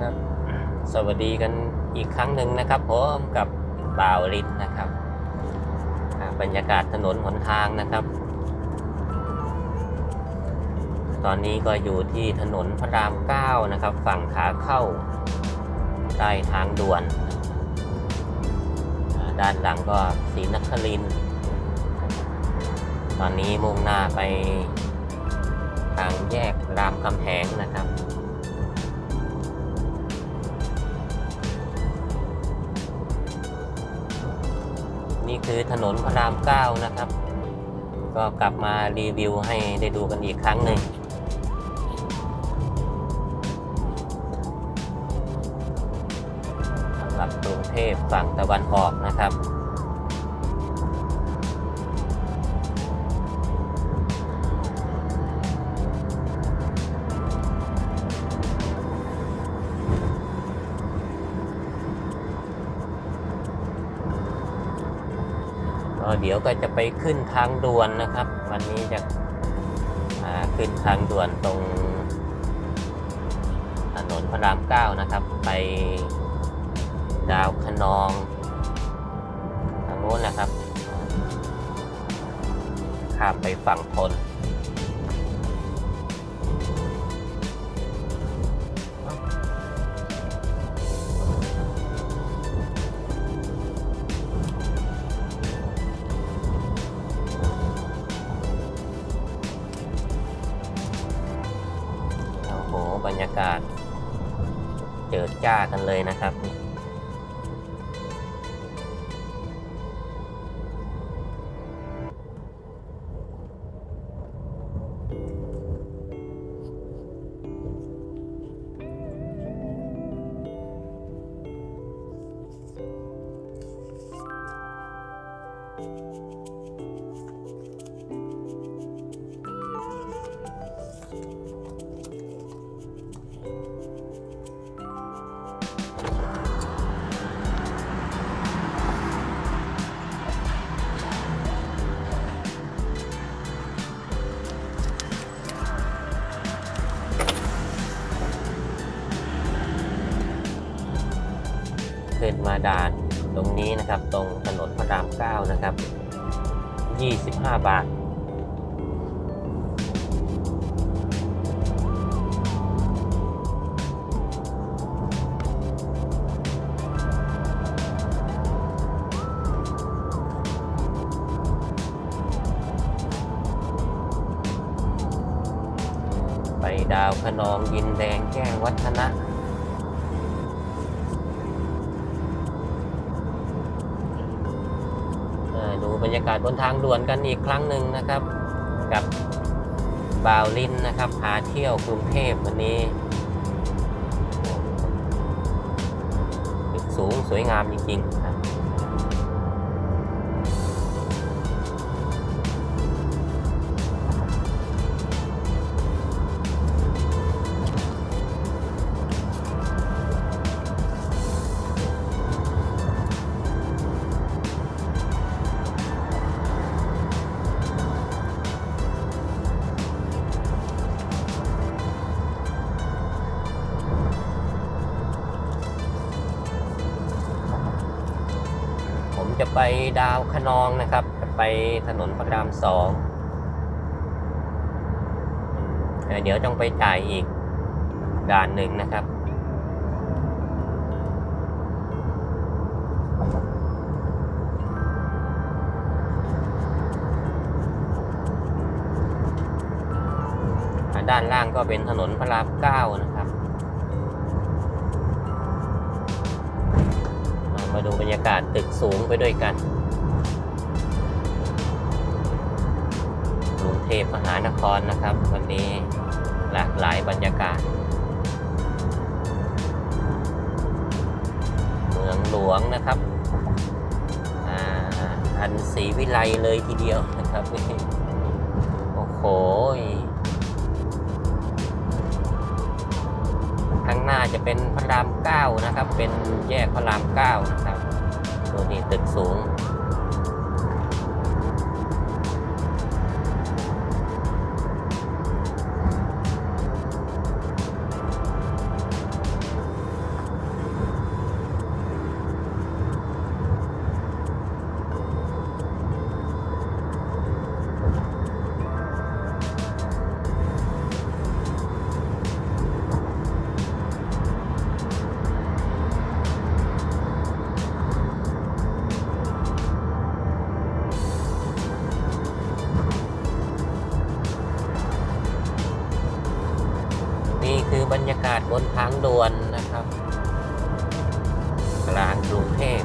ครับ สวัสดีกันอีกครั้งหนึ่งนะครับผมกับบ่าวลิศนะครับบรรยากาศถนนหนทางนะครับ ตอนนี้ก็อยู่ที่ถนนพระรามเก้านะครับ ฝั่งขาเข้าใต้ทางด่วน ด้านหลังก็ศรีนคริน ตอนนี้มุ่งหน้าไปทางแยกรามคำแหงนะครับ นี่คือถนนพระรามเก้านะครับ ก็กลับมารีวิวให้ได้ดูกันอีกครั้งหนึ่งสำหรับกรุงเทพฝั่งตะวันออกนะครับ เดี๋ยวก็จะไปขึ้นทางด่วนนะครับ วันนี้จะขึ้นทางด่วนตรงถนนพระรามเก้านะครับ ไปดาวขนองทางโน้นนะครับข้ามไปฝั่งทน บรรยากาศเจิดจ้ากันเลยนะครับ นะครับ ตรงถนนพระรามเก้านะครับ 25 บาท ไปดาวคะนองยินแดงแจ้งวัฒนะ บรรยากาศบนทางด่วนกันอีกครั้งหนึ่งนะครับ กับบาวลินนะครับพาเที่ยวกรุงเทพวันนี้ตึกสูงสวยงามจริงๆครับ ไปดาวคนองนะครับ ไปถนนพระรามสองเดี๋ยวต้องไปจ่ายอีกด่านหนึ่งนะครับด้านล่างก็เป็นถนนพระรามเก้านะ ดูบรรยากาศตึกสูงไปด้วยกันกรุงเทพมหานครนะครับ วันนี้หลากหลายบรรยากาศ เมืองหลวงนะครับอาอันศรีวิไลเลยทีเดียวนะครับ โอ้โหข้างหน้าจะเป็นพระรามเก้านะครับ เป็นแยกพระรามเก้านะ ครับตัวนี้ตึกสูง กาศบนทางด่วนนะครับกลางกรุงเทพ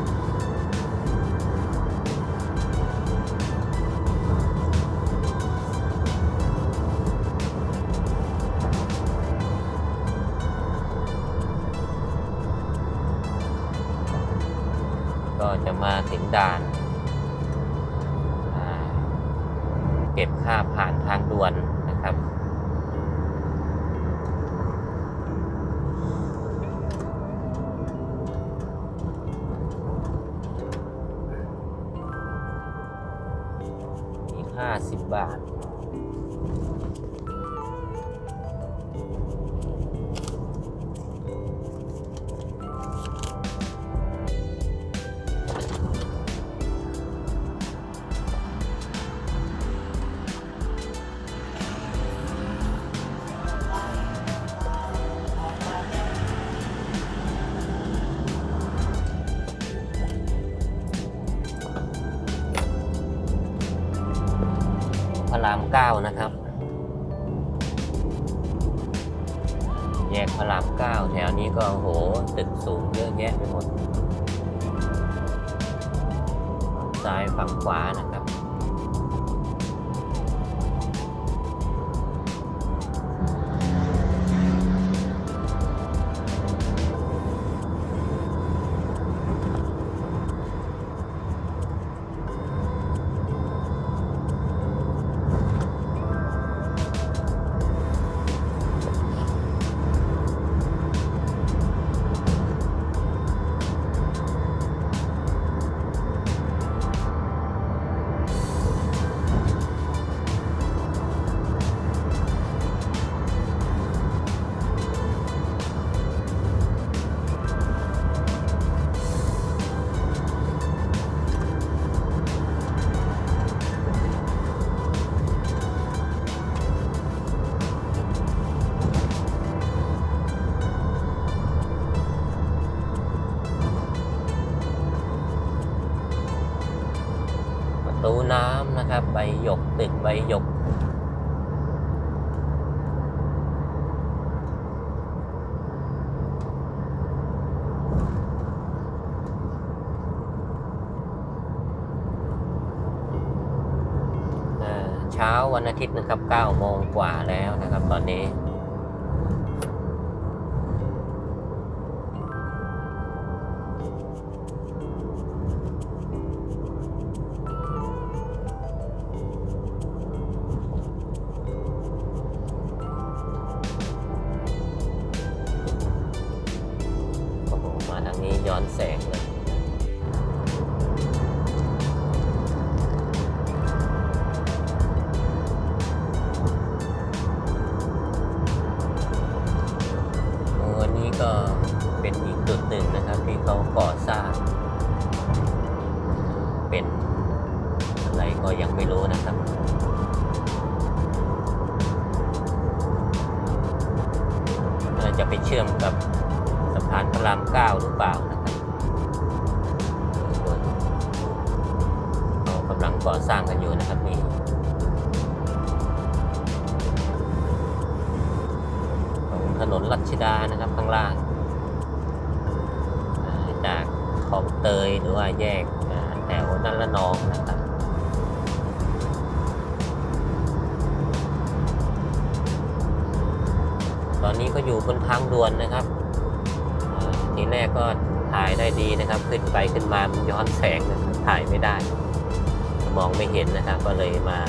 ก็จะมาถึงด่าน เก็บค่าผ่านทางด่วน อีก พระรามเก้านะครับ แยกพระรามเก้าแถวนี้ก็โหตึกสูงเยอะแยะไปหมดซ้ายฝั่งขวานะ หยกตึกใบหยกเอ่อเช้าวันอาทิตย์นะครับ9โมงกว่าแล้วนะครับตอนนี้ จะไปเชื่อมกับสะพานพระรามเก้าหรือเปล่านะครับเขากำลังก่อสร้างกันอยู่นะครับนี่ของถนนรัชดานะครับข้างล่าง จากของเตยหรือว่าแยกแถวนันละนองนะครับ ตอนนี้ก็อยู่บนทางด่วนนะครับ ทีแรกก็ถ่ายได้ดีนะครับ ขึ้นไปขึ้นมามันย้อนแสงนะครับถ่ายไม่ได้ มองไม่เห็นนะครับ ก็เลยมา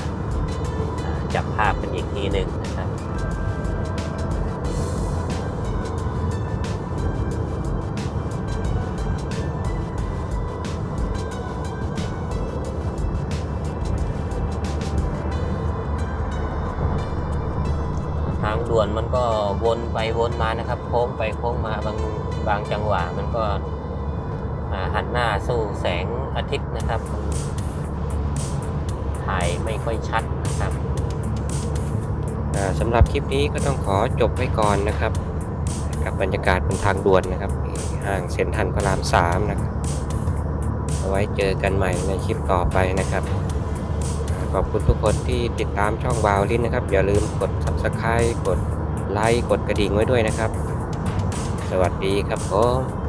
อ่าจับภาพเป็นอีกทีหนึ่งนะครับทางด่วนมันก็ วนไปวนมานะครับ โค้งไปโค้งมาบางบางจังหวะมันก็หันหน้าสู้แสงอาทิตย์นะครับถ่ายไม่ค่อยชัดนะครับสำหรับคลิปนี้ก็ต้องขอจบไว้ก่อนนะครับ กับบรรยากาศบนทางด่วนนะครับห้างเซ็นทรัลพระรามสามนะครับเอาไว้เจอกันใหม่ในคลิปต่อไปนะครับ ขอบคุณทุกคนที่ติดตามช่องวาวลินนะครับ อย่าลืมกด subscribe กด ไลค์กดกระดิ่งไว้ด้วยนะครับ สวัสดีครับผม